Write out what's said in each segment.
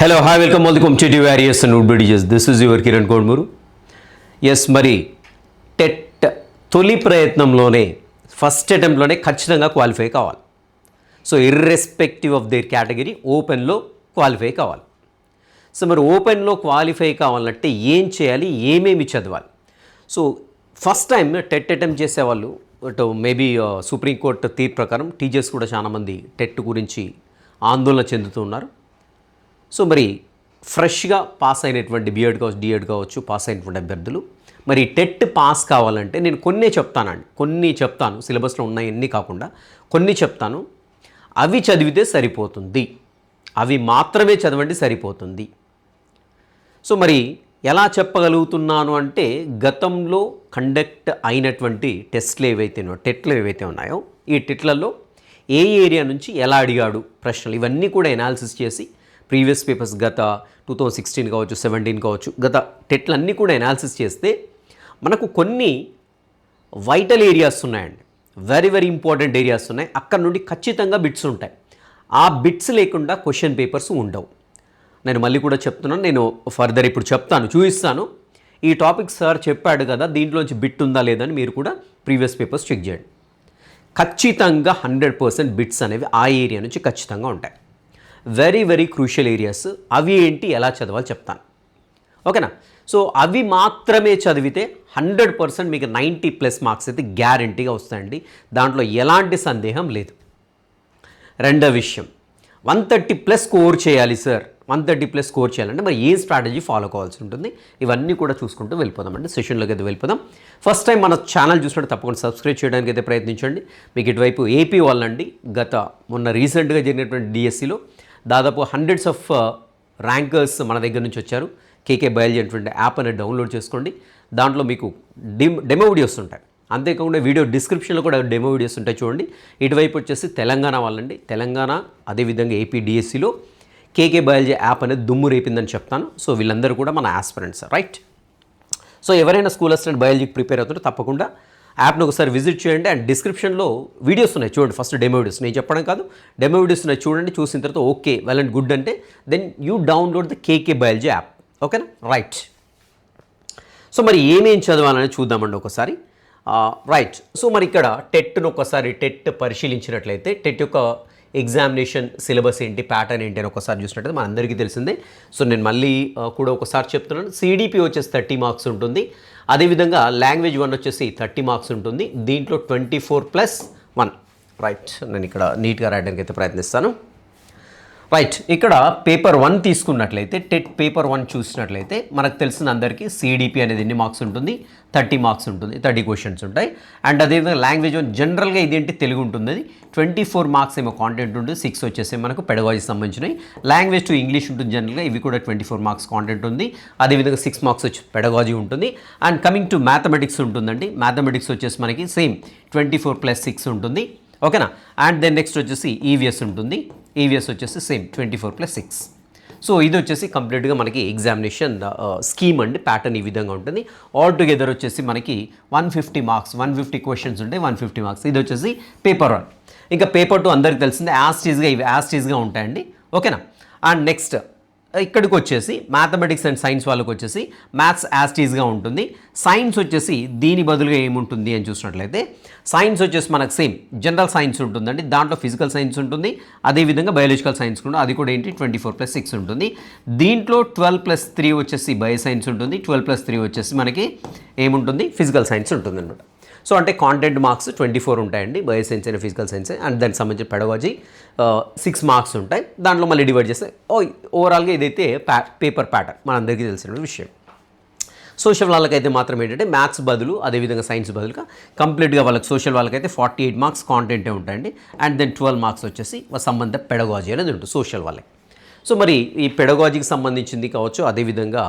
Hello hi welcome welcome the warriors and would this is your Kiran Kodmuru yes మరి TET తొలి ప్రయత్నంలోనే first అటెంప్ట్లోనే ఖచ్చితంగా qualify కావాలి. So irrespective of their category ఓపెన్లో qualify కావాలి. సో మరి ఓపెన్లో క్వాలిఫై కావాలంటే ఏం చేయాలి? ఏమేమి చదవాలి? So first time TET attempt చేసేవాళ్ళు అటు మేబీ సుప్రీంకోర్టు uh, తీర్పు ప్రకారం టీచర్స్ కూడా చాలామంది టెట్ గురించి ఆందోళన చెందుతున్నారు సో మరి ఫ్రెష్గా పాస్ అయినటువంటి బీఎడ్ కావచ్చు డిఎడ్ కావచ్చు పాస్ అయినటువంటి అభ్యర్థులు. మరి టెట్ పాస్ కావాలంటే నేను కొన్ని చెప్తానండి. కొన్ని చెప్తాను. సిలబస్లో ఉన్నాయన్నీ కాకుండా కొన్ని చెప్తాను. అవి చదివితే సరిపోతుంది. అవి మాత్రమే చదవండి సరిపోతుంది. సో మరి ఎలా చెప్పగలుగుతున్నాను అంటే గతంలో కండక్ట్ అయినటువంటి టెస్ట్లు ఏవైతే ఉన్నాయో టెట్లు ఏవైతే ఉన్నాయో ఈ టెట్లలో ఏ ఏరియా నుంచి ఎలా అడిగాడు ప్రశ్నలు ఇవన్నీ కూడా ఎనాలిసిస్ చేసి ప్రీవియస్ పేపర్స్ గత టూ థౌజండ్ సిక్స్టీన్ కావచ్చు సెవెంటీన్ కావచ్చు గత టెట్లు అన్నీ కూడా ఎనాలిసిస్ చేస్తే మనకు కొన్ని వైటల్ ఏరియాస్ ఉన్నాయండి. వెరీ వెరీ ఇంపార్టెంట్ ఏరియాస్ ఉన్నాయి. అక్కడ నుండి ఖచ్చితంగా బిట్స్ ఉంటాయి. ఆ బిట్స్ లేకుండా క్వశ్చన్ పేపర్స్ ఉండవు. నేను మళ్ళీ కూడా చెప్తున్నాను నేను ఫర్దర్ ఇప్పుడు చెప్తాను చూపిస్తాను. ఈ టాపిక్ సార్ చెప్పాడు కదా దీంట్లోంచి బిట్ ఉందా లేదా అని మీరు కూడా ప్రీవియస్ పేపర్స్ చెక్ చేయండి. ఖచ్చితంగా హండ్రెడ్ పర్సెంట్ బిట్స్ అనేవి ఆ ఏరియా నుంచి ఖచ్చితంగా ఉంటాయి. వెరీ వెరీ క్రూషియల్ ఏరియాస్ అవి ఏంటి? ఎలా చదవాలి చెప్తాను. ఓకేనా? సో అవి మాత్రమే చదివితే హండ్రెడ్ పర్సెంట్ మీకు నైంటీ ప్లస్ మార్క్స్ అయితే గ్యారంటీగా వస్తాయండి. దాంట్లో ఎలాంటి సందేహం లేదు. రెండో విషయం. వన్ థర్టీ ప్లస్ స్కోర్ చేయాలి sir one thirty plus score చేయాలంటే మరి ఏ స్ట్రాటజీ ఫాలో కావాల్సి ఉంటుంది? ఇవన్నీ కూడా చూసుకుంటూ వెళ్ళిపోదాం సెషన్లోకి అయితే వెళ్ళిపోదాం. ఫస్ట్ టైం మన ఛానల్ చూసినట్టు తప్పకుండా సబ్స్క్రైబ్ చేయడానికి అయితే ప్రయత్నించండి. మీకు ఇటువైపు ఏపీ వాళ్ళండి. గత మొన్న రీసెంట్గా జరిగినటువంటి డిఎస్సిలో దాదాపు హండ్రెడ్స్ ఆఫ్ ర్యాంకర్స్ మన దగ్గర నుంచి వచ్చారు. కేకే బయాలజీ అనేటువంటి యాప్ అనేది డౌన్లోడ్ చేసుకోండి. దాంట్లో మీకు డిమ్ డెమో వీడియోస్ ఉంటాయి. అంతేకాకుండా వీడియో డిస్క్రిప్షన్లో కూడా డెమో వీడియోస్ ఉంటాయి చూడండి. ఇటువైపు వచ్చేసి తెలంగాణ వాళ్ళండి. తెలంగాణ అదేవిధంగా ఏపీ డిఎస్సిలో కేకే బయాలజీ యాప్ అనేది దుమ్ము రేపిందని చెప్తాను. సో వీళ్ళందరూ కూడా మన ఆస్పిరెంట్స్ రైట్ సో ఎవరైనా స్కూల్ అసిస్టెంట్ బయాలజీకి ప్రిపేర్ అవుతుంటే తప్పకుండా యాప్ను ఒకసారి విజిట్ చేయండి. అండ్ డిస్క్రిప్షన్లో వీడియోస్ ఉన్నాయి చూడండి. First demo videos. నేను చెప్పడం కాదు. డెమో వీడియోస్ ఉన్నాయి చూడండి. చూసిన తర్వాత ఓకే వెల్ అండ్ గుడ్ అంటే then you download the KK biology app. ఓకేనా? రైట్. సో మరి ఏమేం చదవాలని చూద్దామండి ఒకసారి. రైట్. సో మరి ఇక్కడ టెట్ను ఒకసారి టెట్ పరిశీలించినట్లయితే టెట్ యొక్క ఎగ్జామినేషన్ సిలబస్ ఏంటి ప్యాటర్న్ ఏంటి అని ఒకసారి చూసినట్టు మన అందరికీ తెలిసిందే. సో నేను మళ్ళీ కూడా ఒకసారి చెప్తున్నాను. సిడిపి వచ్చేసి థర్టీ మార్క్స్ ఉంటుంది. అదేవిధంగా లాంగ్వేజ్ వన్ వచ్చేసి థర్టీ మార్క్స్ ఉంటుంది. దీంట్లో twenty four plus one. Right. నేను ఇక్కడ నీట్గా రాయడానికి అయితే ప్రయత్నిస్తాను. రైట్ ఇక్కడ పేపర్ వన్ తీసుకున్నట్లయితే టెట్ పేపర్ వన్ చూసినట్లయితే మనకు తెలిసిన అందరికీ సిడిపి అనేది ఎన్ని మార్క్స్ ఉంటుంది? థర్టీ మార్క్స్ ఉంటుంది థర్టీ క్వశ్చన్స్ ఉంటాయి. అండ్ అదేవిధంగా లాంగ్వేజ్ వన్ జనరల్గా ఇదేంటి? తెలుగు ఉంటుంది. ట్వంటీ ఫోర్ మార్క్స్ ఏమో కాంటెంట్ ఉంటుంది సిక్స్ వచ్చేసి మనకు పెడవాజీ సంబంధించినవి. లాంగ్వేజ్ టు ఇంగ్లీష్ ఉంటుంది జనరల్గా ఇవి కూడా ట్వంటీ ఫోర్ మార్క్స్ కాంటెంట్ ఉంది. అదేవిధంగా సిక్స్ మార్క్స్ వచ్చి పెడవాజీ ఉంటుంది. అండ్ కమింగ్ టు మ్యాథమెటిక్స్ ఉంటుందండి. మ్యాథమెటిక్స్ వచ్చేసి మనకి same twenty four plus six ఉంటుంది. ఓకేనా? అండ్ దెన్ నెక్స్ట్ వచ్చేసి ఈవీఎస్ ఉంటుంది. ఈవీఎస్ వచ్చేసి same twenty four plus six so ఇది వచ్చేసి కంప్లీట్గా మనకి ఎగ్జామినేషన్ స్కీమ్ uh, అండి. ప్యాటర్న్ ఈ విధంగా ఉంటుంది. ఆల్ టుగెదర్ వచ్చేసి మనకి one fifty marks one fifty questions ఉంటాయి వన్ ఫిఫ్టీ మార్క్స్ ఇది వచ్చేసి పేపర్ వన్ ఇంకా పేపర్ టూ అందరికి తెలిసిందే. యాస్టీజ్గా ఇవి యాస్టీజ్గా ఉంటాయండి. ఓకేనా? అండ్ నెక్స్ట్ ఇక్కడికి వచ్చేసి మ్యాథమెటిక్స్ అండ్ సైన్స్ వాళ్ళకి వచ్చేసి మ్యాథ్స్ యాస్టీస్గా ఉంటుంది. సైన్స్ వచ్చేసి దీని బదులుగా ఏముంటుంది అని చూసినట్లయితే సైన్స్ వచ్చేసి మనకు సేమ్ జనరల్ సైన్స్ ఉంటుందండి. దాంట్లో ఫిజికల్ సైన్స్ ఉంటుంది. అదేవిధంగా బయాలజికల్ సైన్స్ కూడా. అది కూడా ఏంటి? ట్వంటీ ఫోర్ ప్లస్ సిక్స్ ఉంటుంది. దీంట్లో ట్వెల్వ్ ప్లస్ త్రీ వచ్చేసి బయో సైన్స్ ఉంటుంది. ట్వెల్వ్ ప్లస్ త్రీ వచ్చేసి మనకి ఏముంటుంది? ఫిజికల్ సైన్స్ ఉంటుంది అనమాట సో అంటే కాంటెంట్ మార్క్స్ ట్వంటీ ఫోర్ ఉంటాయండి bio science and physical science and దానికి సంబంధించిన పెడవాజీ సిక్స్ మార్క్స్ ఉంటాయి. దాంట్లో మళ్ళీ డివైడ్ చేస్తే ఓ ఓవరాల్గా ఇదైతే ప్యా పేపర్ ప్యాటర్న్ మనందరికీ తెలిసిన విషయం. సోషల్ వాళ్ళకైతే మాత్రం ఏంటంటే మ్యాథ్స్ బదులు అదేవిధంగా సైన్స్ బదులుగా కంప్లీట్గా వాళ్ళకి సోషల్ వాళ్ళకైతే ఫార్టీ ఎయిట్ మార్క్స్ కాంటెంటే ఉంటాయండి. అండ్ దెన్ ట్వెల్వ్ మార్క్స్ వచ్చేసి సంబంధ పెడగాజీ అనేది ఉంటుంది సోషల్ వాళ్ళకి. సో మరి ఈ పెడగాజీకి సంబంధించింది కావచ్చు అదేవిధంగా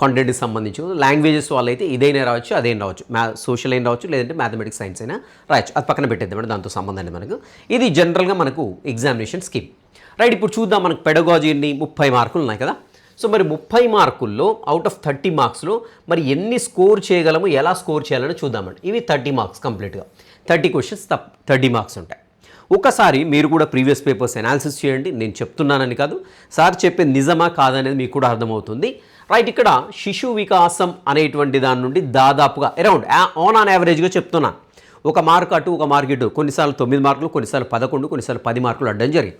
కంటెంట్కి సంబంధించి లాంగ్వేజెస్ వాళ్ళైతే ఇదైనా రావచ్చు అదేం రావచ్చు. మ్యా సోషల్ అయినా రావచ్చు లేదంటే మ్యాథమెటిక్స్ సైన్స్ అయినా రాయొచ్చు. అది పక్కన పెట్టేద్దామంటే దాంతో సంబంధం లేదు మనకు. ఇది జనరల్గా మనకు ఎగ్జామినేషన్ స్కీమ్ రైట్ ఇప్పుడు చూద్దాం మనకు పెడగాజీని ముప్పై మార్కులు ఉన్నాయి కదా. సో మరి ముప్పై మార్కుల్లో అవుట్ ఆఫ్ థర్టీ మార్క్స్లో మరి ఎన్ని స్కోర్ చేయగలము ఎలా స్కోర్ చేయాలని చూద్దామండి. ఇవి థర్టీ మార్క్స్ కంప్లీట్గా థర్టీ క్వశ్చన్స్ తప్ థర్టీ మార్క్స్ ఉంటాయి. ఒకసారి మీరు కూడా ప్రీవియస్ పేపర్స్ అనాలిసిస్ చేయండి. నేను చెప్తున్నానని కాదు. సార్ చెప్పే నిజమా కాదనేది మీకు కూడా అర్థమవుతుంది. రైట్ ఇక్కడ శిశు వికాసం అనేటువంటి దాని నుండి దాదాపుగా అరౌండ్ ఆన్ ఆన్ యావరేజ్గా చెప్తున్నా. ఒక మార్క్ అటు ఒక మార్క్ ఇటు. కొన్నిసార్లు తొమ్మిది మార్కులు కొన్నిసార్లు పదకొండు కొన్నిసార్లు పది మార్కులు అడ్డం జరిగింది.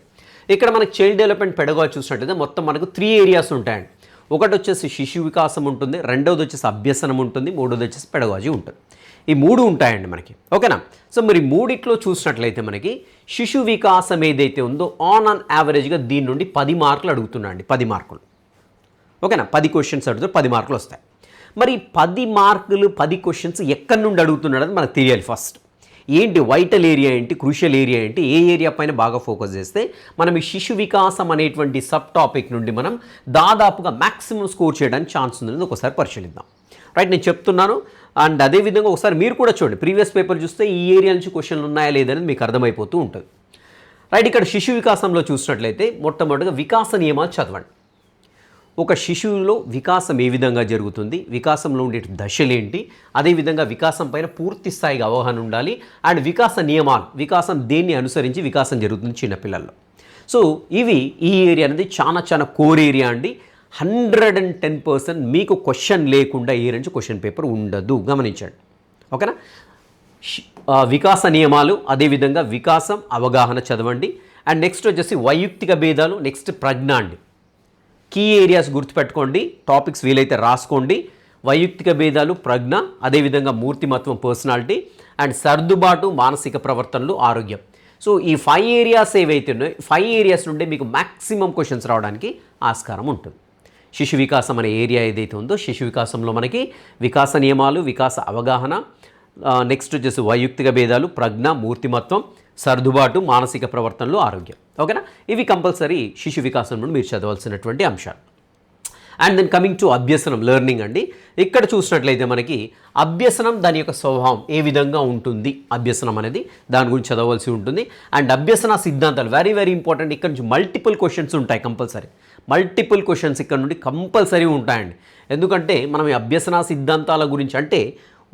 ఇక్కడ మనకి చైల్డ్ డెవలప్మెంట్ పెడగా చూసినట్టయితే మొత్తం మనకు త్రీ ఏరియాస్ ఉంటాయండి. ఒకటి వచ్చేసి శిశు వికాసం ఉంటుంది రెండవది వచ్చేసి అభ్యసనం ఉంటుంది మూడోది వచ్చేసి పెడగాజీ ఉంటుంది. ఈ మూడు ఉంటాయండి మనకి ఓకేనా? సో మరి మూడిట్లో చూసినట్లయితే మనకి శిశు వికాసం ఏదైతే ఉందో ఆన్ ఆన్ యావరేజ్గా దీని నుండి పది మార్కులు అడుగుతున్నా అండి పది మార్కులు. ఓకేనా? పది క్వశ్చన్స్ అడుగుతారు పది మార్కులు వస్తాయి. మరి పది మార్కులు పది క్వశ్చన్స్ ఎక్కడి నుండి అడుగుతున్నాడు అని మనకు తెలియాలి ఫస్ట్ ఏంటి వైటల్ ఏరియా ఏంటి క్రూషియల్ ఏరియా ఏంటి ఏ ఏరియా పైన బాగా ఫోకస్ చేస్తే మనం ఈ శిశు వికాసం అనేటువంటి సబ్ టాపిక్ నుండి మనం దాదాపుగా మ్యాక్సిమం స్కోర్ చేయడానికి ఛాన్స్ ఉందని ఒకసారి పరిశీలిద్దాం. రైట్ నేను చెప్తున్నాను. అండ్ అదేవిధంగా ఒకసారి మీరు కూడా చూడండి. ప్రీవియస్ పేపర్ చూస్తే ఈ ఏరియా నుంచి క్వశ్చన్లు ఉన్నాయా లేదని మీకు అర్థమైపోతూ ఉంటుంది. రైట్ ఇక్కడ శిశు వికాసంలో చూసినట్లయితే మొట్టమొదటిగా వికాస నియమాలు చదవండి. ఒక శిశువులో వికాసం ఏ విధంగా జరుగుతుంది? వికాసంలో ఉండే దశలేంటి? అదేవిధంగా వికాసం పైన పూర్తి స్థాయిగా అవగాహన ఉండాలి. అండ్ వికాస నియమాలు వికాసం దేన్ని అనుసరించి వికాసం జరుగుతుంది చిన్నపిల్లల్లో. సో ఇవి ఈ ఏరియా అనేది చాలా చాలా కోర్ ఏరియా అండి. హండ్రెడ్ అండ్ టెన్ పర్సెంట్ మీకు క్వశ్చన్ లేకుండా ఏ నుంచి క్వశ్చన్ పేపర్ ఉండదు. గమనించండి. ఓకేనా? వికాస నియమాలు అదేవిధంగా వికాసం అవగాహన చదవండి. అండ్ నెక్స్ట్ వచ్చేసి వైయక్తిక భేదాలు నెక్స్ట్ ప్రజ్ఞ అండి. కీ ఏరియాస్ గుర్తుపెట్టుకోండి టాపిక్స్ వీలైతే రాసుకోండి. వైయక్తిక భేదాలు ప్రజ్ఞ అదేవిధంగా మూర్తిమత్వం పర్సనాలిటీ అండ్ సర్దుబాటు మానసిక ప్రవర్తనలు ఆరోగ్యం. సో ఈ ఫైవ్ ఏరియాస్ ఏవైతే ఉన్నాయో ఫైవ్ ఏరియాస్ నుండి మీకు మ్యాక్సిమం క్వశ్చన్స్ రావడానికి ఆస్కారం ఉంటుంది. శిశు వికాసం అనే ఏరియా ఏదైతే ఉందో శిశు వికాసంలో మనకి వికాస నియమాలు వికాస అవగాహన నెక్స్ట్ వచ్చేసి వైయక్తిక భేదాలు ప్రజ్ఞ మూర్తిమత్వం సర్దుబాటు మానసిక ప్రవర్తనలు ఆరోగ్యం. ఓకేనా? ఇవి కంపల్సరీ శిశు వికాసం నుండి మీరు చదవాల్సినటువంటి అంశాలు. అండ్ దెన్ కమింగ్ టు అభ్యసనం లెర్నింగ్ అండి. ఇక్కడ చూసినట్లయితే మనకి అభ్యసనం దాని యొక్క స్వభావం ఏ విధంగా ఉంటుంది? అభ్యసనం అనేది దాని గురించి చదవలసి ఉంటుంది. అండ్ అభ్యసన సిద్ధాంతాలు వెరీ వెరీ ఇంపార్టెంట్ ఇక్కడ నుంచి మల్టిపుల్ క్వశ్చన్స్ ఉంటాయి కంపల్సరీ. మల్టిపుల్ క్వశ్చన్స్ ఇక్కడ నుండి కంపల్సరీ ఉంటాయండి. ఎందుకంటే మనం ఈ అభ్యసన సిద్ధాంతాల గురించి అంటే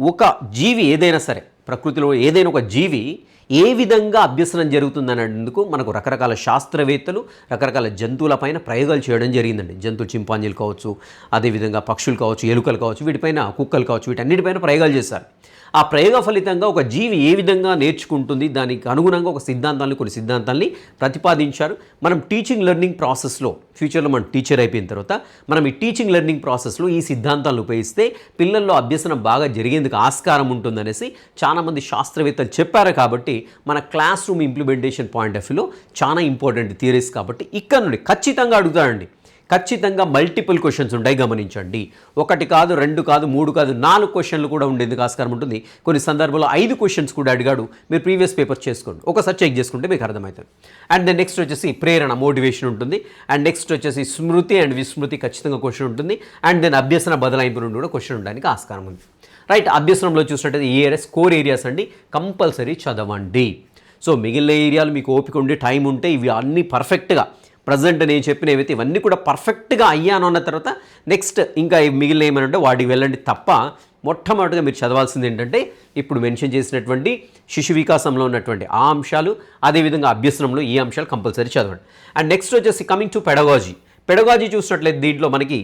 ఒక జీవి ఏదైనా సరే ప్రకృతిలో ఏదైనా ఒక జీవి ఏ విధంగా అభ్యసనం జరుగుతుందనేందుకు మనకు రకరకాల శాస్త్రవేత్తలు రకరకాల జంతువులపైన ప్రయోగాలు చేయడం జరిగిందండి. జంతువులు చింపాంజీలు కావచ్చు అదేవిధంగా పక్షులు కావచ్చు ఎలుకలు కావచ్చు వీటిపైన కుక్కలు కావచ్చు వీటన్నిటిపైన ప్రయోగాలు చేశారు. ఆ ప్రయోగ ఫలితంగా ఒక జీవి ఏ విధంగా నేర్చుకుంటుంది దానికి అనుగుణంగా ఒక సిద్ధాంతాన్ని కొన్ని సిద్ధాంతాల్ని ప్రతిపాదించారు. మనం టీచింగ్ లెర్నింగ్ ప్రాసెస్లో ఫ్యూచర్లో మనం టీచర్ అయిపోయిన తర్వాత మనం ఈ టీచింగ్ లెర్నింగ్ ప్రాసెస్లో ఈ సిద్ధాంతాలను ఉపయోగిస్తే పిల్లల్లో అభ్యసనం బాగా జరిగేందుకు ఆస్కారం ఉంటుందనేసి చాలామంది శాస్త్రవేత్తలు చెప్పారు కాబట్టి మన class room implementation point of వ్యూలో చాలా ఇంపార్టెంట్ థియరీస్ కాబట్టి ఇక్కడ నుండి ఖచ్చితంగా అడుగుతారండి ఖచ్చితంగా మల్టిపుల్ క్వశ్చన్స్ ఉంటాయి గమనించండి. ఒకటి కాదు రెండు కాదు మూడు కాదు నాలుగు క్వశ్చన్లు కూడా ఉండేందుకు ఆస్కారం ఉంటుంది. కొన్ని సందర్భాల్లో ఐదు క్వశ్చన్స్ కూడా అడిగాడు. మీరు ప్రీవియస్ పేపర్ చేసుకోండి. ఒకసారి చెక్ చేసుకుంటే మీకు అర్థమవుతుంది. అండ్ దెన్ నెక్స్ట్ వచ్చేసి ప్రేరణ మోటివేషన్ ఉంటుంది. అండ్ నెక్స్ట్ వచ్చేసి స్మృతి అండ్ విస్మృతి ఖచ్చితంగా క్వశ్చన్ ఉంటుంది. అండ్ దెన్ అభ్యసన బదలాయింపు నుండి కూడా క్వశ్చన్ ఉండడానికి ఆస్కారం ఉంది. రైట్ అభ్యసనంలో చూసినట్టయితే ఈ ఏరియాస్ కోర్ ఏరియాస్ అండి కంపల్సరీ చదవండి. సో మిగిలిన ఏరియాలు మీకు ఓపిక ఉండి టైం ఉంటే ఇవి అన్నీ పర్ఫెక్ట్గా ప్రజెంట్ నేను చెప్పిన ఏవైతే ఇవన్నీ కూడా పర్ఫెక్ట్గా అయ్యాను అన్న తర్వాత నెక్స్ట్ ఇంకా మిగిలిన ఏమనంటే వాటికి వెళ్ళండి తప్ప మొట్టమొదటిగా మీరు చదవాల్సింది ఏంటంటే ఇప్పుడు మెన్షన్ చేసినటువంటి శిశు వికాసంలో ఉన్నటువంటి ఆ అంశాలు అదేవిధంగా అభ్యసనంలో ఈ అంశాలు కంపల్సరీ చదవండి. అండ్ నెక్స్ట్ వచ్చేసి కమింగ్ టు పెడగాజీ పెడగాజీ చూసినట్లయితే దీంట్లో మనకి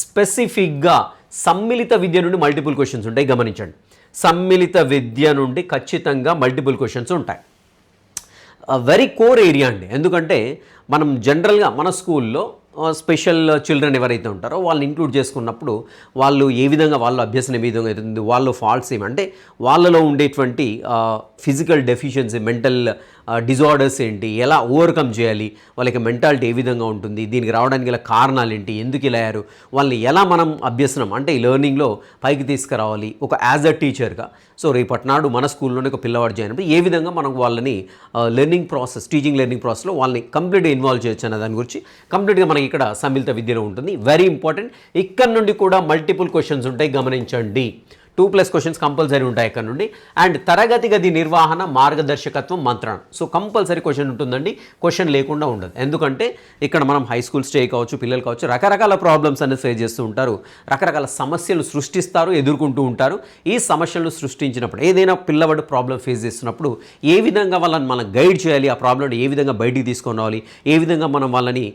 స్పెసిఫిక్గా సమ్మిళిత విద్య నుండి మల్టిపుల్ క్వశ్చన్స్ ఉంటాయి గమనించండి. సమ్మిళిత విద్య నుండి ఖచ్చితంగా మల్టిపుల్ క్వశ్చన్స్ ఉంటాయి. వెరీ కోర్ ఏరియా అండి. ఎందుకంటే మనం జనరల్గా మన స్కూల్లో స్పెషల్ చిల్డ్రన్ ఎవరైతే ఉంటారో వాళ్ళని ఇంక్లూడ్ చేసుకున్నప్పుడు వాళ్ళు ఏ విధంగా వాళ్ళ అభ్యసనం ఏ విధంగా అవుతుంది వాళ్ళ ఫాల్ట్స్ ఏమి అంటే వాళ్ళలో ఉండేటువంటి ఫిజికల్ డెఫిషియన్సీ మెంటల్ డిజార్డర్స్ ఏంటి? ఎలా ఓవర్కమ్ చేయాలి? వాళ్ళకి మెంటాలిటీ ఏ విధంగా ఉంటుంది? దీనికి రావడానికి గల కారణాలు ఏంటి? ఎందుకు ఇలా అయ్యారు? వాళ్ళని ఎలా మనం అభ్యసనం అంటే ఈ లెర్నింగ్లో పైకి తీసుకురావాలి? ఒక యాజ్ అ టీచర్గా సో రేపట్నాడు మన స్కూల్లోనే ఒక పిల్లవాడు జాయిన్ ఏ విధంగా మనం వాళ్ళని లెర్నింగ్ ప్రాసెస్ టీచింగ్ లెర్నింగ్ ప్రాసెస్లో వాళ్ళని కంప్లీట్గా ఇన్వాల్వ్ చేయొచ్చు అన్న దాని గురించి కంప్లీట్గా మనకి ఇక్కడ సమ్మిళిత విద్యలో ఉంటుంది. వెరీ ఇంపార్టెంట్ ఇక్కడ నుండి కూడా మల్టిపుల్ క్వశ్చన్స్ ఉంటాయి. గమనించండి. టూ ప్లస్ క్వశ్చన్స్ కంపల్సరీ ఉంటాయి ఇక్కడ నుండి. అండ్ తరగతి గది నిర్వహణ మార్గదర్శకత్వం మంత్రణం సో కంపల్సరీ క్వశ్చన్ ఉంటుందండి. క్వశ్చన్ లేకుండా ఉండదు. ఎందుకంటే ఇక్కడ మనం హై స్కూల్ స్టే కావచ్చు పిల్లలు కావచ్చు రకరకాల ప్రాబ్లమ్స్ అనేది ఫేస్ చేస్తూ ఉంటారు. రకరకాల సమస్యలు సృష్టిస్తారు ఎదుర్కొంటూ ఉంటారు. ఈ సమస్యలను సృష్టించినప్పుడు ఏదైనా పిల్లవాడు ప్రాబ్లం ఫేస్ చేస్తున్నప్పుడు ఏ విధంగా వాళ్ళని మనం గైడ్ చేయాలి? ఆ ప్రాబ్లమ్ ఏ విధంగా బయటికి తీసుకొని రావాలి ఏ విధంగా మనం వాళ్ళని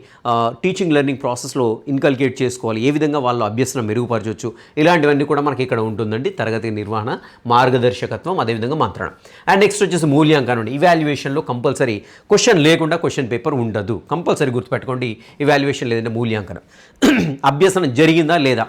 టీచింగ్ లెర్నింగ్ ప్రాసెస్లో ఇన్కల్కేట్ చేసుకోవాలి? ఏ విధంగా వాళ్ళ అభ్యసనం మెరుగుపరచవచ్చు? ఇలాంటివన్నీ కూడా మనకి ఇక్కడ ఉంటుందండి. తరగతి నిర్వహణ మార్గదర్శకత్వం అదేవిధంగా మంత్రణ. అండ్ నెక్స్ట్ వచ్చేసి మూల్యాంకనం ఇవాల్యుయేషన్లో కంపల్సరీ క్వశ్చన్ లేకుండా క్వశ్చన్ పేపర్ ఉండదు. కంపల్సరీ గుర్తుపెట్టుకోండి ఇవాల్యుయేషన్ లేదంటే మూల్యాంకనం. అభ్యసనం జరిగిందా లేదా?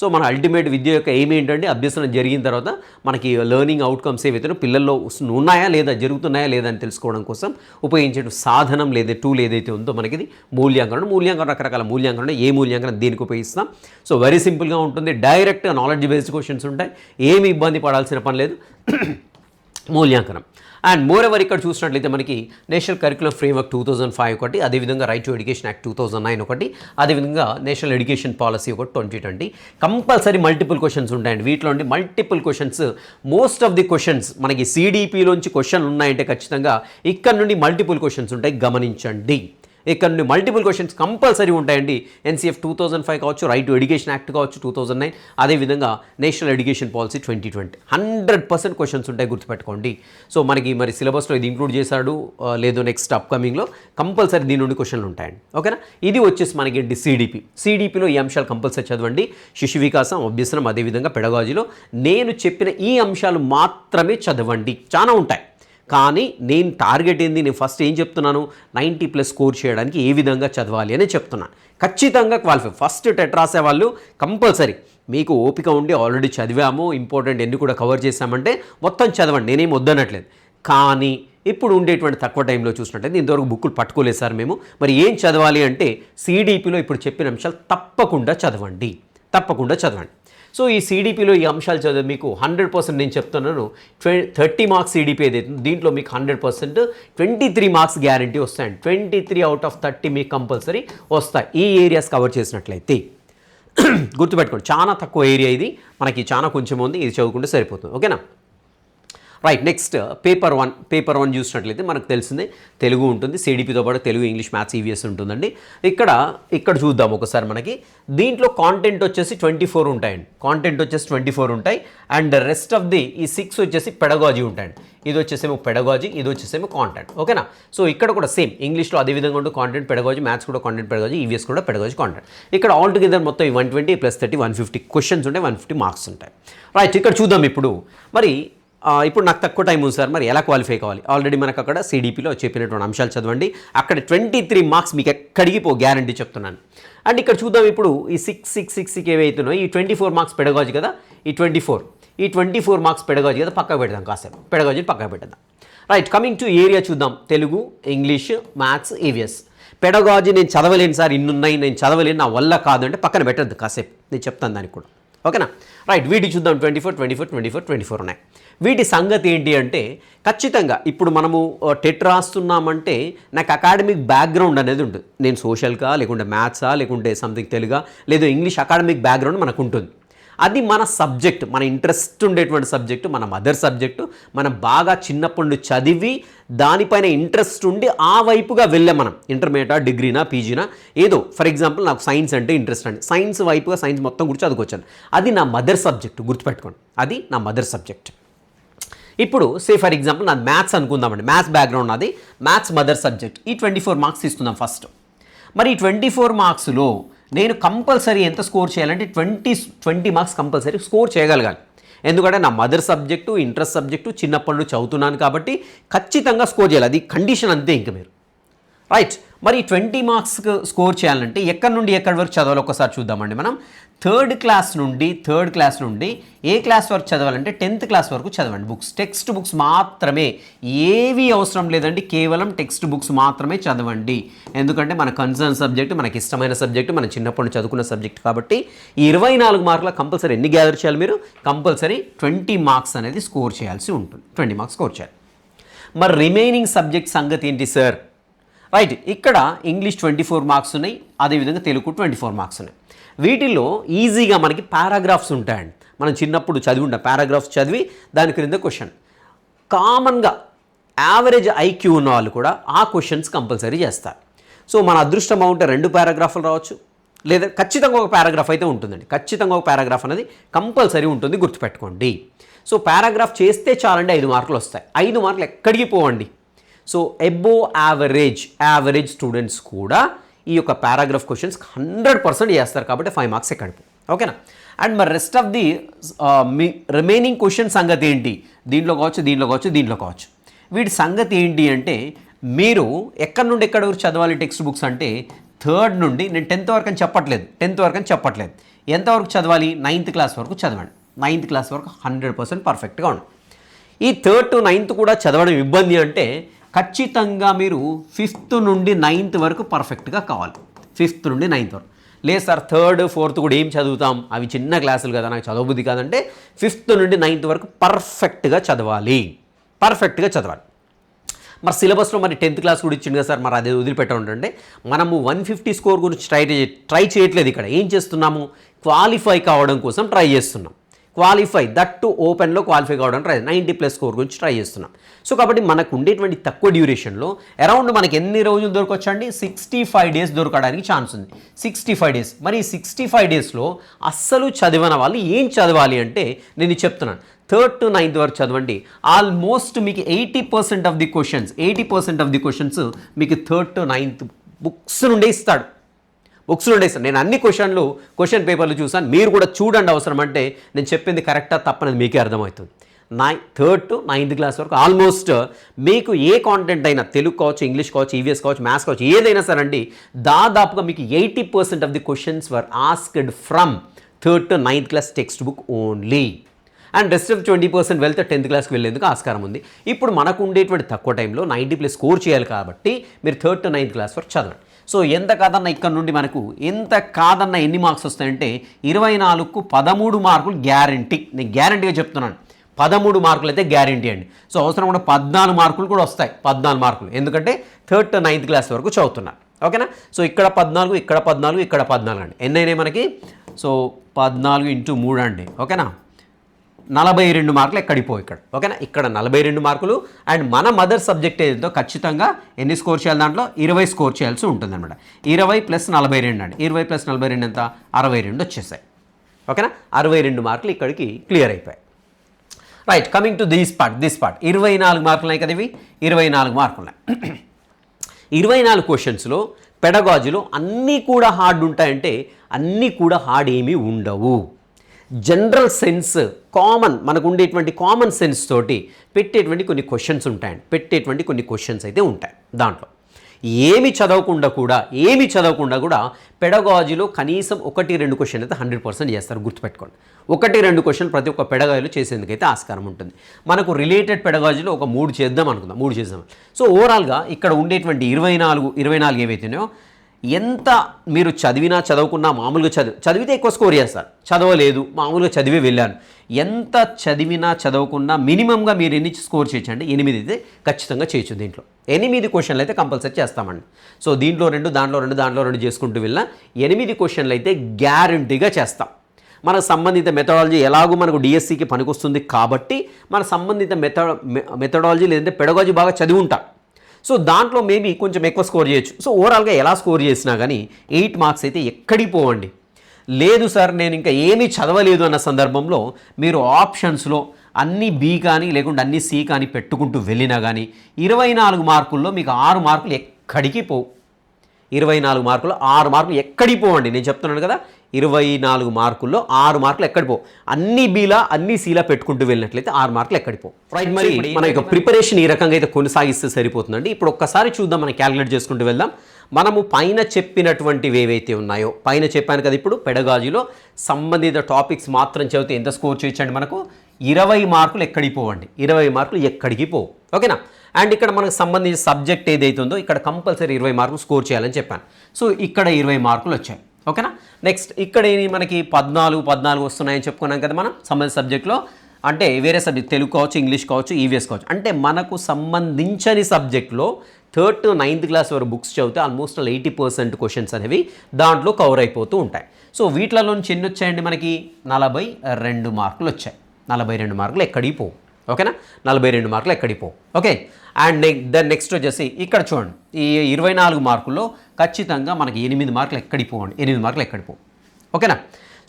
సో మన అల్టిమేట్ విద్య యొక్క ఎయిమ్ ఏంటంటే అభ్యసనం జరిగిన తర్వాత మనకి లెర్నింగ్ అవుట్కమ్స్ ఏవైతే పిల్లల్లో ఉన్నాయా లేదా జరుగుతున్నాయా లేదా అని తెలుసుకోవడం కోసం ఉపయోగించే సాధనం లేదా టూల్ ఏదైతే ఉందో మనకి మూల్యాంకనం మూల్యాంకనం రకరకాల మూల్యాంకనం ఏ మూల్యాంకనం దీనికి ఉపయోగిస్తాం. సో వెరీ సింపుల్గా ఉంటుంది. డైరెక్ట్ నాలెడ్జ్ బేస్డ్ క్వశ్చన్స్ ఉంటాయి. ఏమి ఇబ్బంది పడాల్సిన పని లేదు. మూల్యాంకనం. అండ్ మోర్ ఎవర్ ఇక్కడ చూసినట్లయితే మనకి national curriculum framework two thousand five ఒకటి అదేవిధంగా right to education act two thousand nine ఒకటి అదేవిధంగా నేషనల్ ఎడ్యుకేషన్ పాలసీ ఒకటి twenty twenty compulsory multiple questions ఉంటాయండి. వీటిలో నుండి multiple questions most of the questions మనకి సిడిపిలోంచి క్వశ్చన్ ఉన్నాయంటే ఖచ్చితంగా ఇక్కడ నుండి మల్టిపుల్ క్వశ్చన్స్ ఉంటాయి. గమనించండి. ఇక్కడ నుండి మల్టిపుల్ క్వశ్చన్స్ కంపల్సరీ ఉంటాయండి. ఎన్సీఎఫ్ టూ థౌసండ్ ఫైవ్ కావచ్చు రైట్ టు ఎడ్యుకేషన్ యాక్ట్ కావచ్చు టూ థౌసండ్ నైన్ అదేవిధంగా national education policy twenty twenty hundred percent questions ఉంటాయి గుర్తుపెట్టుకోండి. సో మనకి మరి సిలబస్లో ఇది ఇంక్లూడ్ చేశాడు లేదు నెక్స్ట్ అప్కమింగ్లో కంపల్సరీ దీని నుండి క్వశ్చన్లు ఉంటాయండి. ఓకేనా ఇది వచ్చేసి మనకి ఏంటి? సిడిపి సిడిపిలో ఈ అంశాలు కంపల్సరీ చదవండి. శిశు వికాసం అభ్యసనం అదేవిధంగా పెడగాజీలో. నేను చెప్పిన ఈ అంశాలు మాత్రమే చదవండి. చాలా ఉంటాయి. కానీ నేను టార్గెట్ ఏంది? నేను ఫస్ట్ ఏం చెప్తున్నాను? నైంటీ ప్లస్ స్కోర్ చేయడానికి ఏ విధంగా చదవాలి అని చెప్తున్నాను ఖచ్చితంగా క్వాలిఫై. ఫస్ట్ టెట్ రాసే వాళ్ళు కంపల్సరీ. మీకు ఓపిక ఉండి ఆల్రెడీ చదివాము. ఇంపార్టెంట్ ఎన్ని కూడా కవర్ చేశామంటే మొత్తం చదవండి. నేనేం వద్దనట్లేదు. కానీ ఇప్పుడు ఉండేటువంటి తక్కువ టైంలో చూసినట్టయితే ఇంతవరకు బుక్కులు పట్టుకోలేదు సార్ మేము. మరి ఏం చదవాలి అంటే సిడిపిలో ఇప్పుడు చెప్పిన అంశాలు తప్పకుండా చదవండి. తప్పకుండా చదవండి. సో ఈ సీడీపీలో ఈ అంశాలు చదివి మీకు హండ్రెడ్ పర్సెంట్ నేను చెప్తున్నాను. ట్వె థర్టీ మార్క్స్ సీడీపీ ఏదైతే దీంట్లో మీకు hundred percent twenty three marks guarantee వస్తాయండి twenty three out of thirty మీకు కంపల్సరీ వస్తాయి. ఈ ఏరియాస్ కవర్ చేసినట్లయితే. గుర్తుపెట్టుకోండి చాలా తక్కువ ఏరియా ఇది. మనకి చాలా కొంచెం ఉంది. ఇది చదువుకుంటే సరిపోతుంది. ఓకేనా? Right next paper one paper one చూసినట్లయితే మనకు తెలిసిందే తెలుగు ఉంటుంది సిడిపితో పాటు తెలుగు ఇంగ్లీష్ మ్యాథ్స్ ఈవీఎస్ ఉంటుందండి. ఇక్కడ ఇక్కడ చూద్దాం ఒకసారి మనకి. దీంట్లో కాంటెంట్ వచ్చేసి ట్వంటీ ఫోర్ ఉంటాయండి. కాంటెంట్ వచ్చేసి ట్వంటీ ఫోర్ ఉంటాయి అండ్ రెస్ట్ ఆఫ్ ది ఈ సిక్స్ వచ్చేసి పెడగాజీ ఉంటాయండి. ఇది వచ్చేసేమో పెడగాజీ ఇది వచ్చేసేమో కాంటెంట్ ఓకేనా సో ఇక్కడ కూడా సేమ్ ఇంగ్లీష్లో అదే విధంగా ఉంటుంది కాంటెంట్ పెడగాజీ మ్యాథ్స్ కూడా కాంటెంట్ పెడగాజీ ఈవీఎస్ కూడా పెడగాజీ కాంటెంట్ ఇక్కడ ఆల్ టుగెదర్ మొత్తం one twenty plus thirty one fifty questions ఉంటాయి వన్ ఫిఫ్టీ మార్క్స్ ఉంటాయి. రైట్ ఇక్కడ చూద్దాం ఇప్పుడు. మరి ఇప్పుడు నాకు తక్కువ టైం ఉంది సార్. మరి ఎలా క్వాలిఫై కావాలి? ఆల్రెడీ మనకు అక్కడ సిడిపిలో చెప్పినటువంటి అంశాలు చదవండి. అక్కడ ట్వంటీ త్రీ మార్క్స్ మీకు ఎక్కడికి పో గ్యారంటీ చెప్తున్నాను. అండ్ ఇక్కడ చూద్దాం ఇప్పుడు ఈ సిక్స్ సిక్స్ సిక్స్కి ఏవైతున్నాయో ఈ ట్వంటీ ఫోర్ మార్క్స్ పెడగాజు కదా? ఈ ట్వంటీ ఫోర్ ఈ ట్వంటీ ఫోర్ మార్క్స్ పెడగాజు కదా? పక్కకు పెడదాం కాసేపు. పెడగాజు పక్కకు పెడదాం రైట్ కమింగ్ టు ఏరియా చూద్దాం. Telugu English maths EVS pedagogy నేను చదవలేను సార్. ఇన్నున్నాయి నేను చదవలేను. నా వల్ల కాదు అంటే పక్కన పెట్టద్దు కాసేపు. నేను చెప్తాను దానికి కూడా. ఓకేనా? రైట్ వీటి చూద్దాం. Twenty four twenty four twenty four twenty four ఉన్నాయి. వీటి సంగతి ఏంటి అంటే ఖచ్చితంగా ఇప్పుడు మనము టెట్ రాస్తున్నామంటే నాకు అకాడమిక్ బ్యాక్గ్రౌండ్ అనేది ఉంటుంది. నేను సోషల్గా లేకుంటే మ్యాథ్సా లేకుంటే సంథింగ్ తెలుగా లేదా ఇంగ్లీష్ అకాడమిక్ బ్యాక్గ్రౌండ్ మనకు ఉంటుంది. అది మన సబ్జెక్ట్ మన ఇంట్రెస్ట్ ఉండేటువంటి సబ్జెక్టు మన మదర్ సబ్జెక్టు మనం బాగా చిన్నప్పటి నుండి చదివి దానిపైన ఇంట్రెస్ట్ ఉండి ఆ వైపుగా వెళ్ళాం మనం. ఇంటర్మీడియటా డిగ్రీనా పీజీనా ఏదో. ఫర్ ఎగ్జాంపుల్ నాకు సైన్స్ అంటే ఇంట్రెస్ట్ అండి. సైన్స్ వైపుగా సైన్స్ మొత్తం గురించి చదువుకొచ్చాను. అది నా మదర్ సబ్జెక్టు గుర్తుపెట్టుకోండి. అది నా మదర్ సబ్జెక్ట్. ఇప్పుడు సే ఫర్ ఎగ్జాంపుల్ నాది మ్యాథ్స్ అనుకుందామండి. మ్యాథ్స్ బ్యాక్గ్రౌండ్ నాది. మ్యాథ్స్ మదర్ సబ్జెక్ట్ ఈ ట్వంటీ ఫోర్ మార్క్స్ ఇస్తున్నాం ఫస్ట్ మరి ఈ ట్వంటీ ఫోర్ మార్క్స్లో నేను కంపల్సరీ ఎంత స్కోర్ చేయాలంటే twenty twenty marks compulsory score చేయగలగాలి. ఎందుకంటే నా మదర్ సబ్జెక్టు ఇంట్రెస్ట్ సబ్జెక్టు చిన్నప్పటి నుంచి చదువుతున్నాను కాబట్టి ఖచ్చితంగా స్కోర్ చేయాలి. అది కండిషన్ అంతే ఇంక మీరు. రైట్. మరి ట్వంటీ మార్క్స్ స్కోర్ చేయాలంటే ఎక్కడి నుండి ఎక్కడి వరకు చదవాలి ఒకసారి చూద్దామండి మనం. థర్డ్ క్లాస్ నుండి థర్డ్ క్లాస్ నుండి ఏ క్లాస్ వరకు చదవాలంటే టెన్త్ క్లాస్ వరకు చదవండి బుక్స్. టెక్స్ట్ బుక్స్ మాత్రమే. ఏవి అవసరం లేదండి కేవలం టెక్స్ట్ బుక్స్ మాత్రమే చదవండి. ఎందుకంటే మన కన్సర్న్ సబ్జెక్ట్ మనకి ఇష్టమైన సబ్జెక్ట్ మనం చిన్నప్పటి చదువుకున్న సబ్జెక్ట్ కాబట్టి ఈ ఇరవై నాలుగు మార్కుల కంపల్సరీ ఎన్ని గ్యాదర్ చేయాలి మీరు? కంపల్సరీ ట్వంటీ మార్క్స్ అనేది స్కోర్ చేయాల్సి ఉంటుంది. ట్వంటీ మార్క్స్ స్కోర్ చేయాలి. మరి రిమైనింగ్ సబ్జెక్ట్ సంగతి ఏంటి సార్? రైట్ ఇక్కడ ఇంగ్లీష్ ట్వంటీ ఫోర్ మార్క్స్ ఉన్నాయి. అదేవిధంగా తెలుగు ట్వంటీ ఫోర్ మార్క్స్ ఉన్నాయి. వీటిల్లో ఈజీగా మనకి పారాగ్రాఫ్స్ ఉంటాయండి. మనం చిన్నప్పుడు చదివి ఉంటాం పారాగ్రాఫ్స్ చదివి దాని క్రింద క్వశ్చన్ కామన్గా యావరేజ్ ఐక్యూ ఉన్న వాళ్ళు కూడా ఆ క్వశ్చన్స్ కంపల్సరీ చేస్తారు. సో మన అదృష్టం ఉంటే రెండు పారాగ్రాఫ్లు రావచ్చు. లేదా ఖచ్చితంగా ఒక పారాగ్రాఫ్ అయితే ఉంటుందండి. ఖచ్చితంగా ఒక పారాగ్రాఫ్ అనేది కంపల్సరీ ఉంటుంది గుర్తుపెట్టుకోండి. సో పారాగ్రాఫ్ చేస్తే చాలండి ఐదు మార్కులు వస్తాయి. ఐదు మార్కులు ఎక్కడికి పోవండి? So above average average students కూడా ఈ యొక్క పారాగ్రాఫ్ క్వశ్చన్స్ హండ్రెడ్ పర్సెంట్ చేస్తారు కాబట్టి ఫైవ్ మార్క్స్ ఎక్కడిపో ఓకేనా అండ్ మరి రెస్ట్ ఆఫ్ ది మీ రిమైనింగ్ క్వశ్చన్ సంగతి ఏంటి? దీంట్లో కావచ్చు దీంట్లో కావచ్చు దీంట్లో కావచ్చు. వీటి సంగతి ఏంటి అంటే మీరు ఎక్కడి నుండి ఎక్కడి వరకు చదవాలి టెక్స్ట్ బుక్స్ అంటే థర్డ్ నుండి నేను టెన్త్ వరకు అని చెప్పట్లేదు టెన్త్ వరకు అని చెప్పట్లేదు. ఎంతవరకు చదవాలి? నైన్త్ క్లాస్ వరకు చదవండి. నైన్త్ క్లాస్ వరకు హండ్రెడ్ పర్సెంట్ పర్ఫెక్ట్గా ఉండండి ఈ థర్డ్ టు నైన్త్ కూడా చదవడం ఇబ్బంది అంటే ఖచ్చితంగా మీరు ఫిఫ్త్ నుండి నైన్త్ వరకు పర్ఫెక్ట్గా కావాలి. ఫిఫ్త్ నుండి నైన్త్ వరకు. లేదు సార్ థర్డ్ ఫోర్త్ కూడా ఏం చదువుతాం? అవి చిన్న క్లాసులు కదా నాకు చదవబుద్ధి కాదంటే ఫిఫ్త్ నుండి నైన్త్ వరకు పర్ఫెక్ట్గా చదవాలి. పర్ఫెక్ట్గా చదవాలి. మరి సిలబస్లో మరి టెన్త్ క్లాస్ కూడా ఇచ్చింది కదా సార్ మరి అది వదిలిపెట్టండి మనము వన్ ఫిఫ్టీ స్కోర్ గురించి ట్రై ట్రై చేయట్లేదు ఇక్కడ. ఏం చేస్తున్నాము? క్వాలిఫై కావడం కోసం ట్రై చేస్తున్నాం. క్వాలిఫై దట్ టు ఓపెన్లో క్వాలిఫై కావడం ట్రై నైంటీ ప్లస్ స్కోర్ గురించి ట్రై చేస్తున్నాం. సో కాబట్టి మనకు ఉండేటువంటి తక్కువ డ్యూరేషన్లో అరౌండ్ మనకి ఎన్ని రోజులు దొరకొచ్చండి? సిక్స్టీ ఫైవ్ డేస్ దొరకడానికి ఛాన్స్ ఉంది. Sixty five days. మరి సిక్స్టీ ఫైవ్ డేస్లో అస్సలు చదివిన వాళ్ళు ఏం చదవాలి అంటే నేను చెప్తున్నాను. థర్డ్ టు నైన్త్ వరకు చదవండి. ఆల్మోస్ట్ మీకు eighty percent of the questions eighty percent of the questions మీకు థర్డ్ టు నైన్త్ బుక్స్ నుండే ఇస్తాడు. బుక్స్లు ఉండే సార్. నేను అన్ని క్వశ్చన్లు క్వశ్చన్ పేపర్లు చూసాను మీరు కూడా చూడండి అవసరం అంటే నేను చెప్పింది కరెక్టా తప్పనేది మీకే అర్థమవుతుంది. నై థర్డ్ టు నైన్త్ క్లాస్ వరకు ఆల్మోస్ట్ మీకు ఏ కాంటెంట్ అయినా తెలుగు కావచ్చు ఇంగ్లీష్ కావచ్చు ఈవీఎస్ కావచ్చు మ్యాథ్స్ కావచ్చు ఏదైనా సరే అండి దాదాపుగా మీకు eighty percent of the questions were asked from third to ninth class text book only. And rest of twenty percent వెళ్తే టెన్త్ క్లాస్కి వెళ్ళేందుకు ఆస్కారం ఉంది. ఇప్పుడు మనకు ఉండేటువంటి తక్కువ టైంలో నైంటీ ప్లస్ స్కోర్ చేయాలి కాబట్టి మీరు థర్డ్ టు నైన్త్ క్లాస్ వరకు చదవండి. సో ఎంత కాదన్న ఇక్కడ నుండి మనకు ఎంత కాదన్న ఎన్ని మార్క్స్ వస్తాయంటే ఇరవై నాలుగుకు పదమూడు మార్కులు గ్యారంటీ. నేను గ్యారంటీగా చెప్తున్నాను. పదమూడు మార్కులు అయితే గ్యారంటీ అండి. సో అవసరం కూడా పద్నాలుగు మార్కులు కూడా వస్తాయి. పద్నాలుగు మార్కులు. ఎందుకంటే థర్డ్ టు నైన్త్ క్లాస్ వరకు చదువుతున్నారు ఓకేనా? సో ఇక్కడ పద్నాలుగు ఇక్కడ పద్నాలుగు ఇక్కడ పద్నాలుగు అండి. ఎన్ని అయినాయి మనకి? సో పద్నాలుగు ఇంటూ మూడు అండి. ఓకేనా? నలభై రెండు మార్కులు ఎక్కడిపో ఇక్కడ. ఓకేనా? ఇక్కడ నలభై రెండు మార్కులు. అండ్ మన మదర్ సబ్జెక్ట్ ఏదో ఖచ్చితంగా ఎన్ని స్కోర్ చేయాలి దాంట్లో? ఇరవై స్కోర్ చేయాల్సి ఉంటుందన్నమాట. ఇరవై ప్లస్ నలభై రెండు అండి. ఇరవై ప్లస్ నలభై రెండు ఎంత? అరవై రెండు వచ్చేసాయి. ఓకేనా? అరవై రెండు మార్కులు ఇక్కడికి క్లియర్ అయిపోయాయి. Right coming to this part this part. ఇరవై నాలుగు మార్కులు ఉన్నాయి కదా ఇవి? ఇరవై నాలుగు మార్కులున్నాయి ఇరవై నాలుగు క్వశ్చన్స్లో పెడగాజులో అన్నీ కూడా హార్డ్ ఉంటాయంటే అన్నీ కూడా హార్డ్ ఏమీ ఉండవు. జనరల్ సెన్స్ కామన్ మనకు ఉండేటువంటి కామన్ సెన్స్ తోటి పెట్టేటువంటి కొన్ని క్వశ్చన్స్ ఉంటాయండి. పెట్టేటువంటి కొన్ని క్వశ్చన్స్ అయితే ఉంటాయి దాంట్లో. ఏమి చదవకుండా కూడా ఏమి చదవకుండా కూడా పెడగాజీలో కనీసం ఒకటి రెండు క్వశ్చన్ అయితే హండ్రెడ్ పర్సెంట్ చేస్తారు. గుర్తుపెట్టుకోండి. ఒకటి రెండు క్వశ్చన్ ప్రతి ఒక్క పెడగాజీలో చేసేందుకైతే ఆస్కారం ఉంటుంది. మనకు రిలేటెడ్ పెడగాజీలో ఒక మూడు చేద్దాం అనుకుందాం. మూడు చేద్దాం. సో ఓవరాల్గా ఇక్కడ ఉండేటువంటి ఇరవై నాలుగు ఇరవై నాలుగు ఏవైతేనో ఎంత మీరు చదివినా చదవకున్నా మామూలుగా చదివి చదివితే ఎక్కువ స్కోర్ చేస్తారు చదవలేదు మామూలుగా చదివి వెళ్ళాను. ఎంత చదివినా చదవకున్నా మినిమంగా మీరు ఎన్ని స్కోర్ చేయొచ్చండి ఎనిమిది అయితే ఖచ్చితంగా చేయొచ్చు దీంట్లో. ఎనిమిది క్వశ్చన్లు అయితే కంపల్సరీ చేస్తామండి. సో దీంట్లో రెండు దాంట్లో రెండు దాంట్లో రెండు చేసుకుంటూ వెళ్ళినా ఎనిమిది క్వశ్చన్లు అయితే గ్యారంటీగా చేస్తాం. మన సంబంధిత మెథడాలజీ ఎలాగో మనకు డిఎస్సికి పనికొస్తుంది కాబట్టి మన సంబంధిత మెథ మెథడాలజీ లేదంటే పెడగాలజీ బాగా చదివి ఉంటాం. సో దాంట్లో మేబీ కొంచెం ఎక్కువ స్కోర్ చేయొచ్చు. సో ఓవరాల్గా ఎలా స్కోర్ చేసినా కానీ ఎయిట్ మార్క్స్ అయితే ఎక్కడికి పోవండి. లేదు సార్ నేను ఇంకా ఏమీ చదవలేదు అన్న సందర్భంలో మీరు ఆప్షన్స్లో అన్ని బి కానీ లేకుంటే అన్ని సి కానీ పెట్టుకుంటూ వెళ్ళినా కానీ ఇరవై నాలుగు మార్కుల్లో మీకు ఆరు మార్కులు ఎక్కడికి పోవు. ఇరవై నాలుగు మార్కులు ఆరు మార్కులు ఎక్కడికి పోవండి. నేను చెప్తున్నాను కదా ఇరవై నాలుగు మార్కుల్లో ఆరు మార్కులు ఎక్కడి పో. అన్ని బీలా అన్ని సీలా పెట్టుకుంటూ వెళ్ళినట్లయితే ఆరు మార్కులు ఎక్కడి పో. రైట్ మరి మన యొక్క ప్రిపరేషన్ ఈ రకంగా అయితే కొనసాగిస్తే సరిపోతుందండి. ఇప్పుడు ఒక్కసారి చూద్దాం మనం క్యాలిక్యులేట్ చేసుకుంటూ వెళ్దాం. మనము పైన చెప్పినటువంటివి ఏవైతే ఉన్నాయో పైన చెప్పాను కదా ఇప్పుడు పెడగాజీలో సంబంధిత టాపిక్స్ మాత్రం చదివితే ఎంత స్కోర్ చేయొచ్చండి మనకు? ఇరవై మార్కులు ఎక్కడికి పోవండి? ఇరవై మార్కులు ఎక్కడికి పోవు ఓకేనా? అండ్ ఇక్కడ మనకు సంబంధించిన సబ్జెక్ట్ ఏదైతే ఉందో ఇక్కడ కంపల్సరీ ఇరవై మార్కులు స్కోర్ చేయాలని చెప్పాను. సో ఇక్కడ ఇరవై మార్కులు వచ్చాయి. ఓకేనా? నెక్స్ట్ ఇక్కడ మనకి పద్నాలుగు పద్నాలుగు వస్తున్నాయని చెప్పుకున్నాం కదా మనం సంబంధిత సబ్జెక్ట్లో అంటే వేరే సబ్జెక్ట్ తెలుగు కావచ్చు ఇంగ్లీష్ కావచ్చు ఈవీఎస్ కావచ్చు. అంటే మనకు సంబంధించని సబ్జెక్ట్లో థర్డ్ టు నైన్త్ క్లాస్ వరకు బుక్స్ చదివితే ఆల్మోస్ట్ ఎయిటీ పర్సెంట్ క్వశ్చన్స్ అనేవి దాంట్లో కవర్ అయిపోతూ ఉంటాయి. సో వీటిలలో నుంచి ఎన్ని వచ్చాయండి మనకి నలభై రెండు మార్కులు వచ్చాయి. నలభై రెండు మార్కులు ఎక్కడికి పోవు. ఓకేనా? నలభై రెండు మార్కులు ఎక్కడికి పోవు. Okay? And neck then next వచ్చేసి ఇక్కడ చూడండి. ఈ ఇరవై నాలుగు మార్కుల్లో ఖచ్చితంగా మనకి ఎనిమిది మార్కులు ఎక్కడికి పోవండి? ఎనిమిది మార్కులు ఎక్కడికి పోవు? ఓకేనా?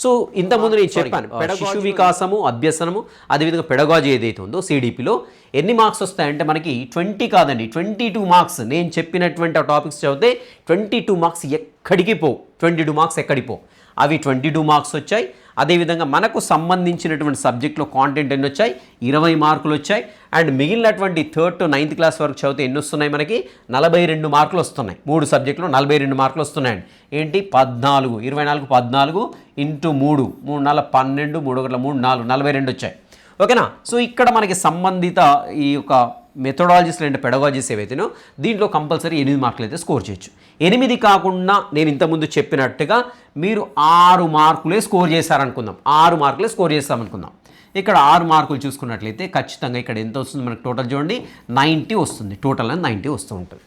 సో ఇంతకుముందు నేను చెప్పాను శిశు వికాసము అభ్యసనము అదేవిధంగా పెడగాజీ ఏదైతే ఉందో సిడిపిలో ఎన్ని మార్క్స్ వస్తాయంటే మనకి ట్వంటీ కాదండి ట్వంటీ టూ మార్క్స్. నేను చెప్పినటువంటి ఆ టాపిక్స్ చదివితే ట్వంటీ టూ మార్క్స్ ఎక్కడికి పోవు? ట్వంటీ టూ మార్క్స్ ఎక్కడికి పోవు? అవి ట్వంటీ టూ మార్క్స్ వచ్చాయి. అదేవిధంగా మనకు సంబంధించినటువంటి సబ్జెక్ట్లో కాంటెంట్ ఎన్ని వచ్చాయి? ఇరవై మార్కులు వచ్చాయి. అండ్ మిగిలినటువంటి థర్డ్ టు నైన్త్ క్లాస్ వరకు చదివితే ఎన్ని వస్తున్నాయి మనకి? నలభై రెండు మార్కులు వస్తున్నాయి. మూడు సబ్జెక్టులు నలభై రెండు మార్కులు వస్తున్నాయండి. ఏంటి? పద్నాలుగు. ఇరవై నాలుగు పద్నాలుగు ఇంటూ మూడు. మూడు నాలుగు పన్నెండు మూడు ఒకటి మూడు నాలుగు నలభై రెండు వచ్చాయి. ఓకేనా? సో ఇక్కడ మనకి సంబంధిత ఈ యొక్క మెథడాలజీస్ లేదంటే పెడగాలజీస్ ఏవైతేనో దీంట్లో కంపల్సరీ ఎనిమిది మార్కులు అయితే స్కోర్ చేయొచ్చు. ఎనిమిది కాకుండా నేను ఇంతకుముందు చెప్పినట్టుగా మీరు ఆరు మార్కులే స్కోర్ చేశారనుకుందాం. ఆరు మార్కులే స్కోర్ చేస్తామనుకుందాం ఇక్కడ ఆరు మార్కులు చూసుకున్నట్లయితే ఖచ్చితంగా ఇక్కడ ఎంత వస్తుంది? మనకు టోటల్ చూడండి నైంటీ వస్తుంది. టోటల్ అని నైంటీ వస్తూ ఉంటుంది.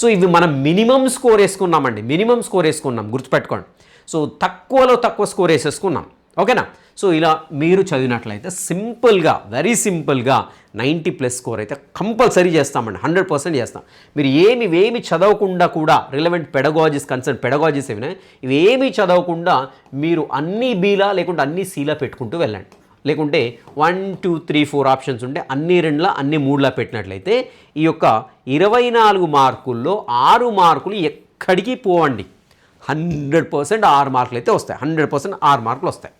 సో ఇవి మనం మినిమం స్కోర్ వేసుకున్నామండి. మినిమం స్కోర్ వేసుకున్నాం. గుర్తుపెట్టుకోండి. సో తక్కువలో తక్కువ స్కోర్ వేసేసుకున్నాం. ఓకేనా? సో ఇలా మీరు చదివినట్లయితే సింపుల్గా వెరీ సింపుల్గా నైంటీ ప్లస్ స్కోర్ అయితే కంపల్సరీ చేస్తామండి. హండ్రెడ్ పర్సెంట్ చేస్తాం. మీరు ఏమి ఏమి చదవకుండా కూడా రిలవెంట్ పెడగాజీస్ కన్సర్న్ పెడగాజీస్ ఏమైనా ఇవేమీ చదవకుండా మీరు అన్ని బీలా లేకుంటే అన్ని సీలా పెట్టుకుంటూ వెళ్ళండి. లేకుంటే one two three four options ఉంటే అన్ని రెండులా అన్ని మూడులా పెట్టినట్లయితే ఈ యొక్క ఇరవై నాలుగు మార్కుల్లో ఆరు మార్కులు ఎక్కడికి పోవండి? హండ్రెడ్ పర్సెంట్ ఆరు మార్కులు అయితే వస్తాయి. హండ్రెడ్ పర్సెంట్ ఆరు మార్కులు వస్తాయి.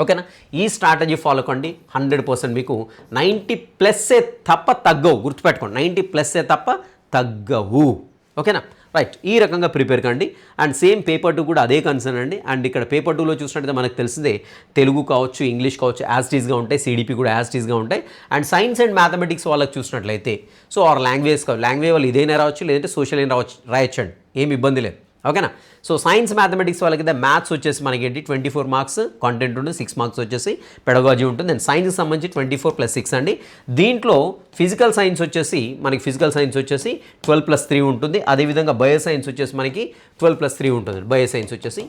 ఓకేనా? ఈ స్ట్రాటజీ ఫాలో కండి. హండ్రెడ్ పర్సెంట్ మీకు నైంటీ ప్లస్సే తప్ప తగ్గవు. గుర్తుపెట్టుకోండి. నైంటీ ప్లస్సే తప్ప తగ్గవు. ఓకేనా? రైట్. ఈ రకంగా ప్రిపేర్ కండి. అండ్ సేమ్ పేపర్ టూ కూడా అదే కన్సర్న్ అండి. అండ్ ఇక్కడ పేపర్ టూలో చూసినట్టయితే మనకు తెలిసిందే తెలుగు కావచ్చు ఇంగ్లీష్ కావచ్చు యాస్టీస్గా ఉంటాయి. సిడిపి కూడా యాస్టీస్గా ఉంటాయి. అండ్ సైన్స్ అండ్ మ్యాథమెటిక్స్ వాళ్ళకి చూసినట్లయితే సో ఆర్ లాంగ్వేజ్ లాంగ్వేజ్ వాళ్ళు ఇదైనా రావచ్చు లేదంటే సోషల్ అయినా రావచ్చు రాయొచ్చండి. ఏమి ఇబ్బంది లేదు. ఓకేనా? సో సైన్స్ మ్యాథమెటిక్స్ వాళ్ళకైతే మ్యాథ్స్ వచ్చేసి మనకి ఏంటి ట్వంటీ ఫోర్ మార్క్స్ కంటెంట్ ఉంటుంది సిక్స్ మార్క్స్ వచ్చేసి పెడగాజీ ఉంటుంది. అండ్ సైన్స్కి సంబంధించి ట్వంటీ ఫోర్ ప్లస్ సిక్స్ అండి. దీంట్లో ఫిజికల్ సైన్స్ వచ్చేసి మనకి ఫిజికల్ సైన్స్ వచ్చేసి ట్వెల్వ్ ప్లస్ త్రీ ఉంటుంది. అదేవిధంగా బయో సైన్స్ వచ్చేసి మనకి ట్వెల్వ్ ప్లస్ త్రీ ఉంటుంది. బయో సైన్స్ వచ్చేసి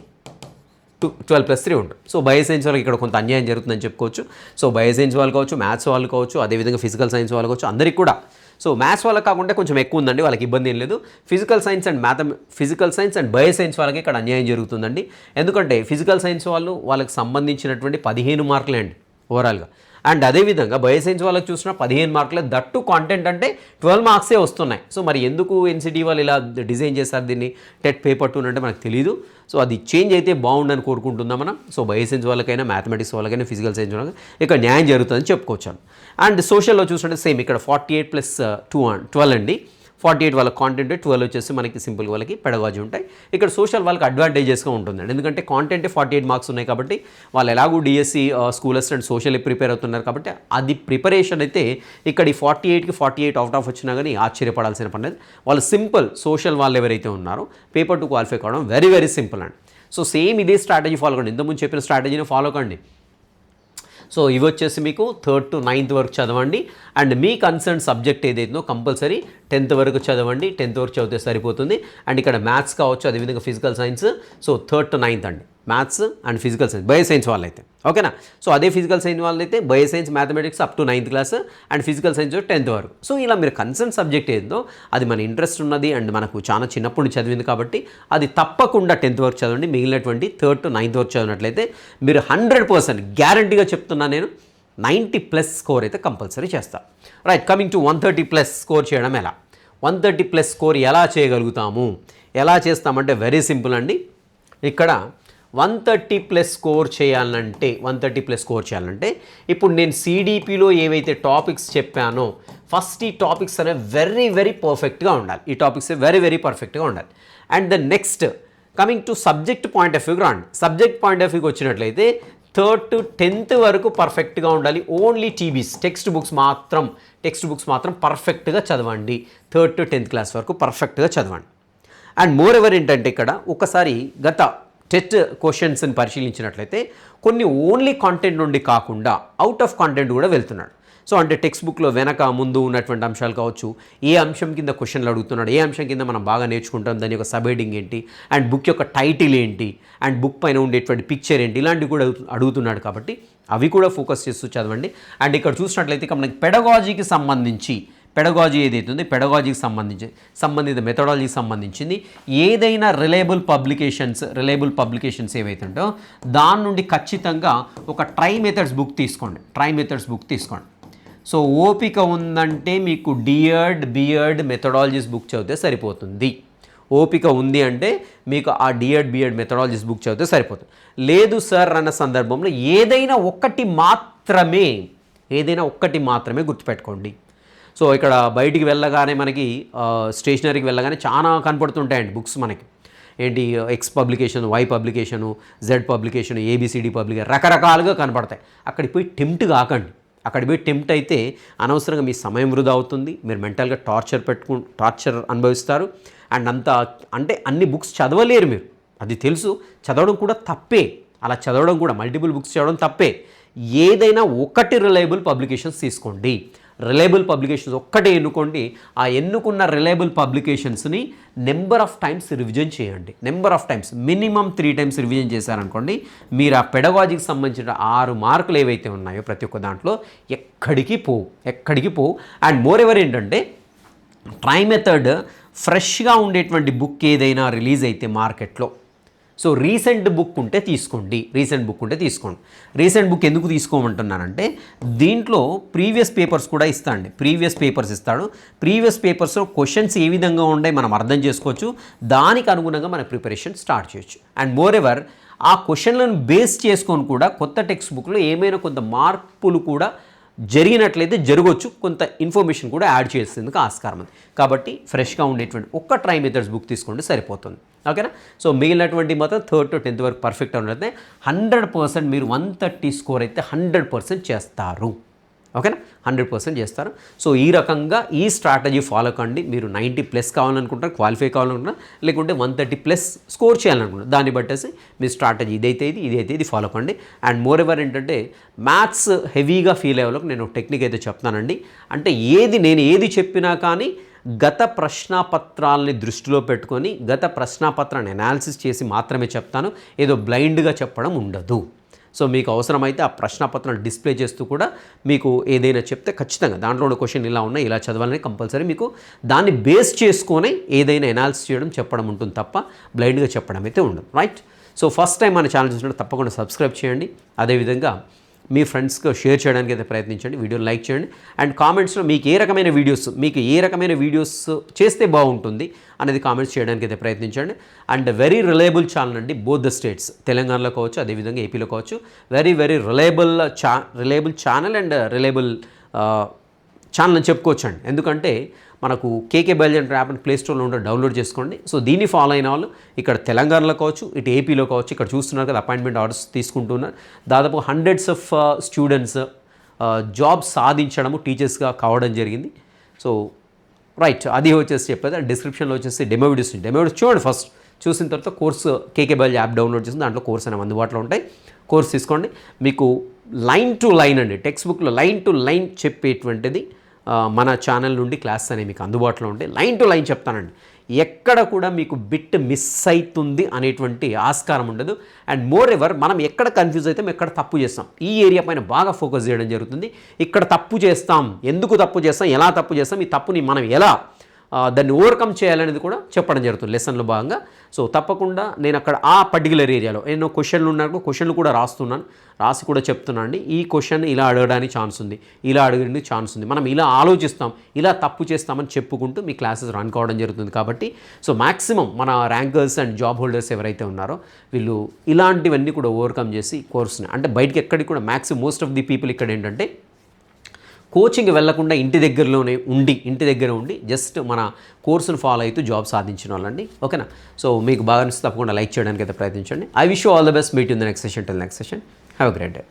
టూ ట్వెల్వ్ ప్లస్ త్రీ ఉంటుంది. సో బయో సైన్స్ వాళ్ళకి ఇక్కడ కొంత అన్యాయం జరుగుతుందని చెప్పుకోవచ్చు. సో బయో సైన్స్ వాళ్ళు కావచ్చు మ్యాథ్స్ వాళ్ళు కావచ్చు అదేవిధంగా ఫిజికల్ సైన్స్ వాళ్ళు కావచ్చు అందరికీ కూడా సో మ్యాథ్స్ వాళ్ళకి కాకుండా కొంచెం ఎక్కువ ఉందండి వాళ్ళకి ఇబ్బంది ఏం లేదు. Physical science and మ్యాథ physical science and bio science వాళ్ళకి ఇక్కడ అన్యాయం జరుగుతుందండి. ఎందుకంటే ఫిజికల్ సైన్స్ వాళ్ళు వాళ్ళకి సంబంధించినటువంటి పదిహేను మార్కులే అండి ఓవరాల్గా అండ్ అదేవిధంగా బయో సైన్స్ వాళ్ళకి చూసిన పదిహేను మార్కులే దట్టు కాంటెంట్ అంటే ట్వెల్వ్ మార్క్సే వస్తున్నాయి. సో మరి ఎందుకు ఎన్సిటీ వాళ్ళు ఇలా డిజైన్ చేశారు దీన్ని? టెట్ పేపర్ టూ అంటే మనకు తెలియదు సో అది చేంజ్ అయితే బాగుండని కోరుకుంటుందా మనం. సో బయోసైన్స్ వాళ్ళకైనా మ్యాథమెటిక్స్ వాళ్ళకైనా ఫిజికల్ సైన్స్ వాళ్ళకి ఇక్కడ న్యాయం జరుగుతుందని చెప్పుకోవచ్చు అండ్ సోషల్లో చూసుకుంటే సేమ్ ఇక్కడ forty eight plus uh, two twelve అండి. ఫార్టీ ఎయిట్ వాళ్ళకి కాంటెంట్ ట్వెల్వ్ వచ్చేసి మనకి సింపుల్ వాళ్ళకి పెడగాజు ఉంటాయి. ఇక్కడ సోషల్ వాళ్ళకి అడ్వాంటేజెస్గా ఉంటుందండి. ఎందుకంటే కాంటెంట్ ఫార్టీ ఎయిట్ మార్క్స్ ఉన్నాయి కాబట్టి వాళ్ళు ఎలాగూ DSC school assistant social prepare అవుతున్నారు కాబట్టి అది ప్రిపరేషన్ అయితే ఇక్కడ ఈ ఫార్టీ ఎయిట్కి ఫార్టీ ఎయిట్ అవుట్ ఆఫ్ వచ్చినా కానీ ఆశ్చర్యపడాల్సిన పని లేదు. వాళ్ళు సింపుల్ సోషల్ వాళ్ళు ఎవరైతే ఉన్నారో పేపర్ టు క్వాలిఫై కావడం వెరీ వెరీ సింపుల్ అండి. సో సేమ్ ఇదే స్ట్రాటజీ ఫాలో కండి. ఇంతకుముందు చెప్పిన స్ట్రాటజీని ఫాలో కండి. సో ఇవి వచ్చేసి మీకు థర్డ్ టు నైన్త్ వరకు చదవండి. అండ్ మీ కన్సర్న్ సబ్జెక్ట్ ఏదైతుందో కంపల్సరీ టెన్త్ వరకు చదవండి. టెన్త్ వరకు చదివితే సరిపోతుంది. అండ్ ఇక్కడ మ్యాథ్స్ కావచ్చు అదేవిధంగా physical science so third to ninth అండి. Maths and physical science bio science వాళ్ళైతే. ఓకేనా సో అదే ఫిజికల్ సైన్స్ వాళ్ళైతే bio science mathematics up to ninth class and physical science tenth వరకు. సో ఇలా మీరు కన్సర్న్ సబ్జెక్ట్ ఏందో అది మన ఇంట్రెస్ట్ ఉన్నది అండ్ మనకు చాలా చిన్నప్పుడు చదివింది కాబట్టి అది తప్పకుండా టెన్త్ వరకు చదవండి. మిగిలినటువంటి థర్డ్ టు నైన్త్ వరకు చదివినట్లయితే మీరు హండ్రెడ్ పర్సెంట్ గ్యారంటీగా చెప్తున్నా నేను నైంటీ ప్లస్ స్కోర్ అయితే కంపల్సరీ చేస్తా. Right coming to one thirty plus score చేయడం ఎలా? వన్ థర్టీ ప్లస్ స్కోర్ ఎలా చేయగలుగుతాము? ఎలా చేస్తామంటే వెరీ సింపుల్ అండి. ఇక్కడ వన్ థర్టీ ప్లస్ స్కోర్ చేయాలంటే వన్ థర్టీ ప్లస్ స్కోర్ చేయాలంటే ఇప్పుడు నేను సిడిపిలో ఏవైతే టాపిక్స్ చెప్పానో ఫస్ట్ ఈ టాపిక్స్ అనేవి వెరీ వెరీ పర్ఫెక్ట్గా ఉండాలి. ఈ టాపిక్స్ వెరీ వెరీ పర్ఫెక్ట్గా ఉండాలి. And the next coming to subject point of వ్యూకి రాండి సబ్జెక్ట్ పాయింట్ ఆఫ్ వ్యూకి వచ్చినట్లయితే థర్డ్ టు టెన్త్ వరకు పర్ఫెక్ట్గా ఉండాలి. ఓన్లీ టీబీస్ టెక్స్ట్ బుక్స్ మాత్రం టెక్స్ట్ బుక్స్ మాత్రం పర్ఫెక్ట్గా చదవండి. థర్డ్ టు టెన్త్ క్లాస్ వరకు పర్ఫెక్ట్గా చదవండి. అండ్ మోర్ ఎవర్ ఏంటంటే ఇక్కడ ఒకసారి గత టెట్ క్వశ్చన్స్ని పరిశీలించినట్లయితే కొన్ని ఓన్లీ కాంటెంట్ నుండి కాకుండా అవుట్ ఆఫ్ కాంటెంట్ కూడా వెళ్తున్నాడు. సో అంటే టెక్స్ట్ బుక్లో వెనక ముందు ఉన్నటువంటి అంశాలు కావచ్చు ఏ అంశం కింద క్వశ్చన్లు అడుగుతున్నాడు ఏ అంశం కింద మనం బాగా నేర్చుకుంటాం దాని యొక్క సబ్హెడింగ్ ఏంటి అండ్ బుక్ యొక్క టైటిల్ ఏంటి అండ్ బుక్ పైన ఉండేటువంటి పిక్చర్ ఏంటి ఇలాంటివి కూడా అడుగుతున్నాడు కాబట్టి అవి కూడా ఫోకస్ చేస్తూ చదవండి. అండ్ ఇక్కడ చూసినట్లయితే ఇక మనకి పెడగాజీకి సంబంధించి పెడగాజీ ఏదైతే ఉందో పెడగాజీకి సంబంధించి సంబంధిత మెథడాలజీకి సంబంధించింది. ఏదైనా రిలయబుల్ పబ్లికేషన్స్ రిలయబుల్ పబ్లికేషన్స్ ఏవైతే దాని నుండి ఖచ్చితంగా ఒక ట్రై మెథడ్స్ బుక్ తీసుకోండి. ట్రై మెథడ్స్ బుక్ తీసుకోండి. సో ఓపిక ఉందంటే మీకు డియర్డ్ బియర్డ్ మెథడాలజీస్ బుక్ చదివితే సరిపోతుంది. ఓపిక ఉంది అంటే మీకు ఆ డియర్డ్ బియర్డ్ మెథడాలజీస్ బుక్ చదివితే సరిపోతుంది. లేదు సార్ అన్న సందర్భంలో ఏదైనా ఒక్కటి మాత్రమే ఏదైనా ఒక్కటి మాత్రమే గుర్తుపెట్టుకోండి. సో ఇక్కడ బయటికి వెళ్ళగానే మనకి స్టేషనరీకి వెళ్ళగానే చాలా కనపడుతుంటాయండి బుక్స్ మనకి. ఏంటి X publication Y publication Z publication A B C D publication రకరకాలుగా కనపడతాయి. అక్కడికి పోయి టెంప్ట్ కాకండి. అక్కడికి పోయి టెంప్ట్ అయితే అనవసరంగా మీ సమయం వృధా అవుతుంది. మీరు మెంటల్గా టార్చర్ పెట్టుకు టార్చర్ అనుభవిస్తారు. అండ్ అంత అంటే అన్ని బుక్స్ చదవలేరు మీరు. అది తెలుసు. చదవడం కూడా తప్పే. అలా చదవడం కూడా మల్టిపుల్ బుక్స్ చదవడం తప్పే. ఏదైనా ఒకటి రిలయబుల్ పబ్లికేషన్స్ తీసుకోండి. రిలయబుల్ పబ్లికేషన్స్ ఒక్కటే ఎన్నుకోండి ఆ ఎన్నుకున్న రిలయబుల్ పబ్లికేషన్స్ని నెంబర్ ఆఫ్ టైమ్స్ రివిజన్ చేయండి. Number of times minimum three times revision చేశారనుకోండి మీరు ఆ పెడగాజీకి సంబంధించిన ఆరు మార్కులు ఏవైతే ఉన్నాయో ప్రతి ఒక్క దాంట్లో ఎక్కడికి పోవు ఎక్కడికి పోవు. అండ్ మోర్ ఎవర్ ఏంటంటే ట్రై మెథడ్ ఫ్రెష్గా ఉండేటువంటి బుక్ ఏదైనా రిలీజ్ అయితే మార్కెట్లో సో రీసెంట్ బుక్ ఉంటే తీసుకోండి రీసెంట్ బుక్ ఉంటే తీసుకోండి. రీసెంట్ బుక్ ఎందుకు తీసుకోమంటున్నానంటే దీంట్లో ప్రీవియస్ పేపర్స్ కూడా ఇస్తాండి ప్రీవియస్ పేపర్స్ ఇస్తాడు. ప్రీవియస్ పేపర్స్లో క్వశ్చన్స్ ఏ విధంగా ఉండే మనం అర్థం చేసుకోవచ్చు. దానికి అనుగుణంగా మన ప్రిపరేషన్ స్టార్ట్ చేయొచ్చు. అండ్ మోర్ ఎవర్ ఆ క్వశ్చన్లను బేస్ చేసుకొని కూడా కొత్త టెక్స్ట్ బుక్లో ఏమైనా కొంత మార్పులు కూడా జరిగినట్లయితే జరగవచ్చు కొంత ఇన్ఫర్మేషన్ కూడా యాడ్ చేసేందుకు ఆస్కారం ఉంది. కాబట్టి ఫ్రెష్గా ఉండేటువంటి ఒక్క ట్రై మెథడ్స్ బుక్ తీసుకుంటే సరిపోతుంది. ఓకేనా? సో మిగిలినటువంటి మాత్రం థర్డ్ టు టెన్త్ వరకు పర్ఫెక్ట్ ఉన్నట్లయితే హండ్రెడ్ పర్సెంట్ మీరు వన్ థర్టీ స్కోర్ అయితే హండ్రెడ్ పర్సెంట్ చేస్తారు. ఓకేనా? హండ్రెడ్ పర్సెంట్ చేస్తారు. సో ఈ రకంగా ఈ స్ట్రాటజీ ఫాలో కండి. మీరు నైంటీ ప్లస్ కావాలనుకుంటారు క్వాలిఫై కావాలనుకుంటున్నా లేకుంటే వన్ థర్టీ ప్లస్ స్కోర్ చేయాలనుకుంటున్నారు. దాన్ని బట్టేసి మీ స్ట్రాటజీ ఇదైతే ఇది ఇదైతే ఇది ఫాలో కండి. అండ్ మోర్ ఎవర్ ఏంటంటే మ్యాథ్స్ హెవీగా ఫీల్ అయ్యేలోకి నేను టెక్నిక్ అయితే చెప్తానండి. అంటే ఏది నేను ఏది చెప్పినా కానీ గత ప్రశ్నాపత్రాలని దృష్టిలో పెట్టుకొని గత ప్రశ్నాపత్రాన్ని అనాలిసిస్ చేసి మాత్రమే చెప్తాను. ఏదో బ్లైండ్గా చెప్పడం ఉండదు. సో మీకు అవసరమైతే ఆ ప్రశ్నపత్రాలు డిస్ప్లే చేస్తూ కూడా మీకు ఏదైనా చెప్తే ఖచ్చితంగా దాంట్లో ఉన్న క్వశ్చన్ ఇలా ఉన్నాయి ఇలా చదవాలని కంపల్సరీ మీకు దాన్ని బేస్ చేసుకొని ఏదైనా ఎనాలిసిస్ చేయడం చెప్పడం ఉంటుంది తప్ప బ్లైండ్గా చెప్పడం అయితే ఉండదు. రైట్ సో ఫస్ట్ టైం మన ఛానల్ చూసినట్టు తప్పకుండా సబ్స్క్రైబ్ చేయండి. అదేవిధంగా మీ ఫ్రెండ్స్కి షేర్ చేయడానికి అయితే ప్రయత్నించండి. వీడియోని లైక్ చేయండి. అండ్ కామెంట్స్లో మీకు ఏ రకమైన వీడియోస్ మీకు ఏ రకమైన వీడియోస్ చేస్తే బాగుంటుంది అనేది కామెంట్స్ చేయడానికి అయితే ప్రయత్నించండి. అండ్ వెరీ రిలయబుల్ ఛానల్ అండి బోత్ ద స్టేట్స్ తెలంగాణలో కావచ్చు అదేవిధంగా ఏపీలో కావచ్చు. వెరీ వెరీ రిలయబుల్ చా reliable channel and reliable channel అని చెప్పుకోవచ్చు అండి ఎందుకంటే మనకు కేకే బయలుదేరిన యాప్ ప్లే స్టోర్లో ఉండే డౌన్లోడ్ చేసుకోండి. సో దీన్ని ఫాలో అయిన వాళ్ళు ఇక్కడ తెలంగాణలో కావచ్చు ఇటు ఏపీలో కావచ్చు ఇక్కడ చూస్తున్నారు కదా అపాయింట్మెంట్ ఆర్డర్స్ తీసుకుంటున్నారు. దాదాపు హండ్రెడ్స్ ఆఫ్ స్టూడెంట్స్ జాబ్ సాధించడము టీచర్స్గా కావడం జరిగింది. సో రైట్ అది వచ్చేసి చెప్పేది డిస్క్రిప్షన్లో వచ్చేసి డెమో వీడియోస్ డెమో వీడియోస్ చూడండి ఫస్ట్. చూసిన తర్వాత కోర్సు కేకే బయల్ యాప్ డౌన్లోడ్ చేసి దాంట్లో కోర్స్ అనేవి అందుబాటులో ఉంటాయి. కోర్స్ తీసుకోండి. మీకు లైన్ టు లైన్ అండి టెక్స్ట్ బుక్లో లైన్ టు లైన్ చెప్పేటువంటిది. మన ఛానల్ నుండి క్లాస్ అనేవి మీకు అందుబాటులో ఉంటాయి. లైన్ టు లైన్ చెప్తానండి. ఎక్కడ కూడా మీకు బిట్ మిస్ అవుతుంది అనేటువంటి ఆస్కారం ఉండదు. అండ్ మోర్ ఎవర్ మనం ఎక్కడ కన్ఫ్యూజ్ అయితే ఎక్కడ తప్పు చేస్తాం. ఈ ఏరియా పైన బాగా ఫోకస్ చేయడం జరుగుతుంది. ఇక్కడ తప్పు చేస్తాం. ఎందుకు తప్పు చేస్తాం? ఎలా తప్పు చేస్తాం? ఈ తప్పుని మనం ఎలా దాన్ని ఓవర్కమ్ చేయాలనేది కూడా చెప్పడం జరుగుతుంది లెసన్లో భాగంగా. సో తప్పకుండా నేను అక్కడ ఆ పర్టికులర్ ఏరియాలో ఎన్నో క్వశ్చన్లు ఉన్నప్పుడు క్వశ్చన్లు కూడా రాస్తున్నాను. రాసి కూడా చెప్తున్నాను అండి. ఈ క్వశ్చన్ ఇలా అడగడానికి ఛాన్స్ ఉంది ఇలా అడగడానికి ఛాన్స్ ఉంది. మనం ఇలా ఆలోచిస్తాం ఇలా తప్పు చేస్తామని చెప్పుకుంటూ మీ క్లాసెస్ రన్ కావడం జరుగుతుంది కాబట్టి. సో మ్యాక్సిమం మన ర్యాంకర్స్ అండ్ జాబ్ హోల్డర్స్ ఎవరైతే ఉన్నారో వీళ్ళు ఇలాంటివన్నీ కూడా ఓవర్కమ్ చేసి కోర్స్ని అంటే బయటకి ఎక్కడికి కూడా maximum most of the people ఇక్కడ ఏంటంటే కోచింగ్ వెళ్ళకుండా ఇంటి దగ్గరలోనే ఉండి ఇంటి దగ్గర ఉండి జస్ట్ మన కోర్సును ఫాలో అవుతూ జాబ్ సాధించిన వాళ్ళండి. ఓకేనా? సో మీకు బాగా అనిస్తే తప్పకుండా లైక్ చేయడానికి అయితే ప్రయత్నించండి. I wish all the best meet in the next session till next session have a great day